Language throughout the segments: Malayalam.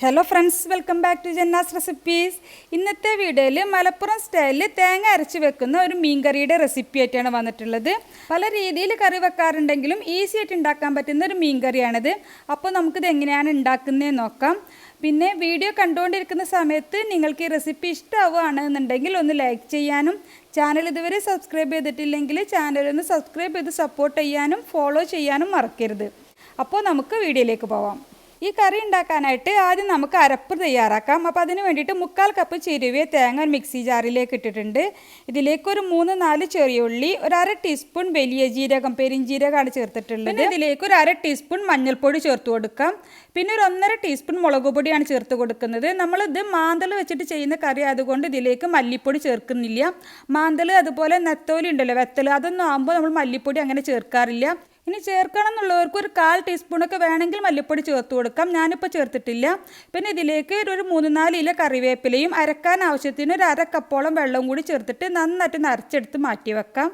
Hello friends welcome back to Janna's recipes ഇന്നത്തെ വീഡിയോയിൽ മലപ്പുറം സ്റ്റൈലിൽ തേങ്ങ അരച്ച് വെക്കുന്ന ഒരു മീൻകറിയുടെ റെസിപ്പി ആയിട്ടാണ് വന്നിട്ടുള്ളത്. പല രീതിയിൽ കറി വെക്കാറുണ്ടെങ്കിലും ഈസി ആയിട്ട് ഉണ്ടാക്കാൻ പറ്റുന്ന ഒരു മീൻകറിയാണിത്. അപ്പോൾ നമുക്കിത് എങ്ങനെയാണ് ഉണ്ടാക്കുന്നതെന്ന് നോക്കാം. പിന്നെ വീഡിയോ കണ്ടുകൊണ്ടിരിക്കുന്ന സമയത്ത് നിങ്ങൾക്ക് ഈ റെസിപ്പി ഇഷ്ടമാവുകയാണെന്നുണ്ടെങ്കിൽ ഒന്ന് ലൈക്ക് ചെയ്യാനും ചാനൽ ഇതുവരെ സബ്സ്ക്രൈബ് ചെയ്തിട്ടില്ലെങ്കിൽ ചാനൽ ഒന്ന് സബ്സ്ക്രൈബ് ചെയ്ത് സപ്പോർട്ട് ചെയ്യാനും ഫോളോ ചെയ്യാനും മറക്കരുത്. അപ്പോൾ നമുക്ക് വീഡിയോയിലേക്ക് പോവാം. ഈ കറി ഉണ്ടാക്കാനായിട്ട് ആദ്യം നമുക്ക് അരപ്പ് തയ്യാറാക്കാം. അപ്പോൾ അതിന് വേണ്ടിയിട്ട് മുക്കാൽ കപ്പ് ചെരുവിയ തേങ്ങ ഒരു മിക്സി ജാറിലേക്ക് ഇട്ടിട്ടുണ്ട്. ഇതിലേക്ക് ഒരു മൂന്ന് നാല് ചെറിയ ഉള്ളി ഒരു അര ടീസ്പൂൺ വലിയ ജീരകം പെരിഞ്ജീരകമാണ് ചേർത്തിട്ടുള്ളത്. പിന്നെ? ഇതിലേക്ക് ഒരു അര ടീസ്പൂൺ മഞ്ഞൾപ്പൊടി ചേർത്ത് കൊടുക്കാം. പിന്നെ ഒരു ഒന്നര ടീസ്പൂൺ മുളക് പൊടിയാണ് ചേർത്ത് കൊടുക്കുന്നത്. നമ്മളിത് മാന്തൽ വെച്ചിട്ട് ചെയ്യുന്ന കറി ആയതുകൊണ്ട് ഇതിലേക്ക് മല്ലിപ്പൊടി ചേർക്കുന്നില്ല. മാന്തൽ അതുപോലെ നെത്തോലി ഉണ്ടല്ലോ വെത്തൽ അതൊന്നും ആകുമ്പോൾ നമ്മൾ മല്ലിപ്പൊടി അങ്ങനെ ചേർക്കാറില്ല. ഇനി ചേർക്കണം എന്നുള്ളവർക്ക് ഒരു കാൽ ടീസ്പൂണൊക്കെ വേണമെങ്കിൽ മല്ലിപ്പൊടി ചേർത്ത് കൊടുക്കാം. ഞാനിപ്പോൾ ചേർത്തിട്ടില്ല. പിന്നെ ഇതിലേക്ക് ഒരു മൂന്ന് നാല് ഇല കറിവേപ്പിലയും അരക്കാൻ ആവശ്യത്തിന് ഒരു അര കപ്പോളം വെള്ളവും കൂടി ചേർത്തിട്ട് നന്നായിട്ട് നരച്ചെടുത്ത് മാറ്റി വെക്കാം.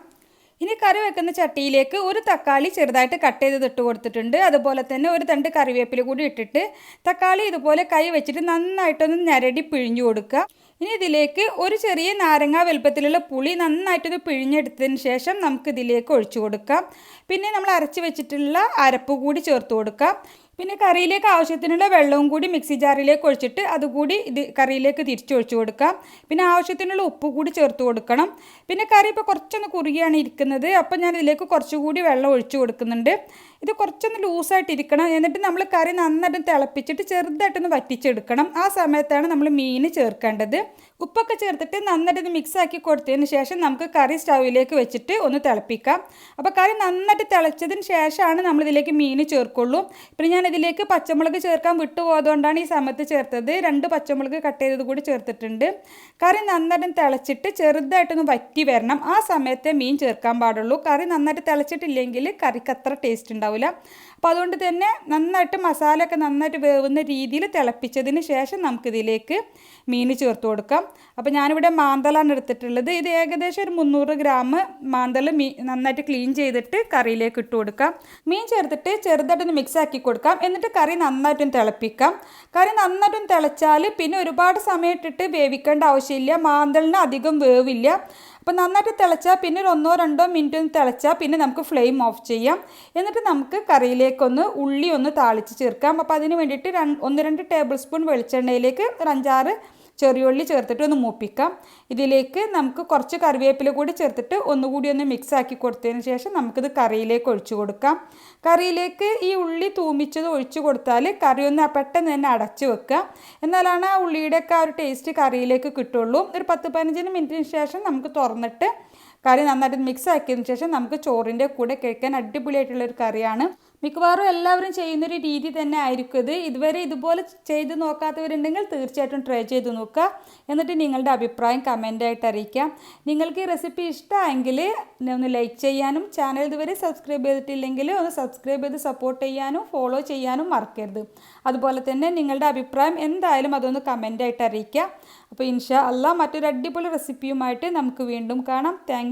ഇനി കറി വെക്കുന്ന ചട്ടിയിലേക്ക് ഒരു തക്കാളി ചെറുതായിട്ട് കട്ട് ചെയ്ത് ഇട്ട് കൊടുത്തിട്ടുണ്ട്. അതുപോലെ തന്നെ ഒരു തണ്ട് കറിവേപ്പില കൂടി ഇട്ടിട്ട് തക്കാളി ഇതുപോലെ കൈ വെച്ചിട്ട് നന്നായിട്ടൊന്ന് ഞരടി പിഴിഞ്ഞു കൊടുക്കുക. ഇനി ഇതിലേക്ക് ഒരു ചെറിയ നാരങ്ങ വലുപ്പത്തിലുള്ള പുളി നന്നായിട്ടൊന്ന് പിഴിഞ്ഞെടുത്തതിന് ശേഷം നമുക്ക് ഇതിലേക്ക് ഒഴിച്ചു കൊടുക്കാം. പിന്നെ നമ്മൾ അരച്ച് വെച്ചിട്ടുള്ള അരപ്പ് കൂടി ചേർത്ത് കൊടുക്കാം. പിന്നെ കറിയിലേക്ക് ആവശ്യത്തിനുള്ള വെള്ളവും കൂടി മിക്സി ജാറിലേക്ക് ഒഴിച്ചിട്ട് അതുകൂടി ഇത് കറിയിലേക്ക് തിരിച്ചൊഴിച്ചു കൊടുക്കാം പിന്നെ ആവശ്യത്തിനുള്ള ഉപ്പ് കൂടി ചേർത്ത് കൊടുക്കണം. പിന്നെ കറി ഇപ്പോൾ കുറച്ചൊന്ന് കുറുകിയാണ് ഇരിക്കുന്നത്. അപ്പോൾ ഞാൻ ഇതിലേക്ക് കുറച്ചുകൂടി വെള്ളം ഒഴിച്ചു കൊടുക്കുന്നുണ്ട്. ഇത് കുറച്ചൊന്ന് ലൂസായിട്ടിരിക്കണം എന്നിട്ട് നമ്മൾ കറി നന്നായിട്ട് തിളപ്പിച്ചിട്ട് ചെറുതായിട്ടൊന്ന് വറ്റിച്ചെടുക്കണം. ആ സമയത്താണ് നമ്മൾ മീൻ ചേർക്കേണ്ടത്. ഉപ്പൊക്കെ ചേർത്തിട്ട് നന്നായിട്ട് മിക്സ് ആക്കി കൊടുത്തതിന് ശേഷം നമുക്ക് കറി സ്റ്റൗവിലേക്ക് വെച്ചിട്ട് ഒന്ന് തിളപ്പിക്കാം. അപ്പോൾ കറി നന്നായിട്ട് തിളച്ചതിന് ശേഷമാണ് നമ്മളിതിലേക്ക് മീൻ ചേർക്കുള്ളൂ. പിന്നെ ഞാൻ ഇതിലേക്ക് പച്ചമുളക് ചേർക്കാൻ വിട്ടുപോയതുകൊണ്ടാണ് ഈ സമയത്ത് ചേർത്തത്. രണ്ട് പച്ചമുളക് കട്ട് ചെയ്തത് കൂടി ചേർത്തിട്ടുണ്ട്. കറി നന്നായിട്ട് തിളച്ചിട്ട് ചെറുതായിട്ടൊന്ന് വറ്റി വരണം. ആ സമയത്തെ മീൻ ചേർക്കാൻ പാടുള്ളൂ. കറി നന്നായിട്ട് തിളച്ചിട്ടില്ലെങ്കിൽ കറിക്ക് അത്ര ടേസ്റ്റ് ഉണ്ടാവില്ല. അപ്പോൾ അതുകൊണ്ട് തന്നെ നന്നായിട്ട് മസാല ഒക്കെ നന്നായിട്ട് വേവുന്ന രീതിയിൽ തിളപ്പിച്ചതിന് ശേഷം നമുക്കിതിലേക്ക് മീൻ ചേർത്ത് കൊടുക്കാം. അപ്പോൾ ഞാനിവിടെ മാന്തലാണ് എടുത്തിട്ടുള്ളത്. ഇത് ഏകദേശം ഒരു മുന്നൂറ് ഗ്രാം മാന്തൽ മീ നന്നായിട്ട് ക്ലീൻ ചെയ്തിട്ട് കറിയിലേക്ക് ഇട്ട് കൊടുക്കാം. മീൻ ചേർത്തിട്ട് ചെറുതായിട്ടൊന്ന് മിക്സ് ആക്കി കൊടുക്കാം. എന്നിട്ട് കറി നന്നായിട്ടൊന്ന് തിളപ്പിക്കാം. കറി നന്നായിട്ടും തിളച്ചാൽ പിന്നെ ഒരുപാട് സമയം ഇട്ടിട്ട് വേവിക്കേണ്ട ആവശ്യമില്ല. മാന്തലിന് അധികം വേവില്ല. അപ്പോൾ നന്നായിട്ട് തിളച്ചാൽ പിന്നെ ഒരു ഒന്നോ രണ്ടോ മിനിറ്റ് ഒന്ന് തിളച്ചാൽ പിന്നെ നമുക്ക് ഫ്ലെയിം ഓഫ് ചെയ്യാം. എന്നിട്ട് നമുക്ക് കറിയിലേക്കൊന്ന് ഉള്ളി ഒന്ന് താളിച്ച് ചേർക്കാം. അപ്പോൾ അതിന് വേണ്ടിയിട്ട് ഒന്ന് രണ്ട് ടേബിൾ സ്പൂൺ വെളിച്ചെണ്ണയിലേക്ക് ഒരു അഞ്ചാറ് ചെറിയുള്ളി ചേർത്തിട്ട് ഒന്ന് മൂപ്പിക്കാം. ഇതിലേക്ക് നമുക്ക് കുറച്ച് കറിവേപ്പില കൂടി ചേർത്തിട്ട് ഒന്നുകൂടി ഒന്ന് മിക്സ് ആക്കി കൊടുത്തതിന് ശേഷം നമുക്കിത് കറിയിലേക്ക് ഒഴിച്ചു കൊടുക്കാം. കറിയിലേക്ക് ഈ ഉള്ളി തൂമിച്ചത് ഒഴിച്ചു കൊടുത്താൽ കറി ഒന്ന് പെട്ടെന്ന് തന്നെ അടച്ചു വെക്കുക. എന്നാലാണ് ആ ഉള്ളിയുടെയൊക്കെ ആ ഒരു ടേസ്റ്റ് കറിയിലേക്ക് കിട്ടുള്ളൂ. ഒരു പത്ത് പതിനഞ്ചിന് മിനിറ്റിന് ശേഷം നമുക്ക് തുറന്നിട്ട് കറി നന്നായിട്ട് മിക്സ് ആക്കിയതിന് ശേഷം നമുക്ക് ചോറിന്റെ കൂടെ കഴിക്കാൻ അടിപൊളിയായിട്ടുള്ള ഒരു കറിയാണ്. മിക്കവാറും എല്ലാവരും ചെയ്യുന്നൊരു രീതി തന്നെ ആയിരിക്കും ഇത്. ഇതുവരെ ഇതുപോലെ ചെയ്ത് നോക്കാത്തവരുണ്ടെങ്കിൽ തീർച്ചയായിട്ടും ട്രൈ ചെയ്ത് നോക്കുക. എന്നിട്ട് നിങ്ങളുടെ അഭിപ്രായം കമന്റായിട്ട് അറിയിക്കാം. നിങ്ങൾക്ക് ഈ റെസിപ്പി ഇഷ്ടമായെങ്കിൽ ഒന്ന് ലൈക്ക് ചെയ്യാനും ചാനൽ ഇതുവരെ സബ്സ്ക്രൈബ് ചെയ്തിട്ടില്ലെങ്കിൽ ഒന്ന് സബ്സ്ക്രൈബ് ചെയ്ത് സപ്പോർട്ട് ചെയ്യാനും ഫോളോ ചെയ്യാനും മറക്കരുത്. അതുപോലെ തന്നെ നിങ്ങളുടെ അഭിപ്രായം എന്തായാലും അതൊന്ന് കമന്റായിട്ട് അറിയിക്കുക. അപ്പോൾ ഇൻഷാ അല്ല മറ്റൊരു അടിപൊളി റെസിപ്പിയുമായിട്ട് നമുക്ക് വീണ്ടും കാണാം. Thank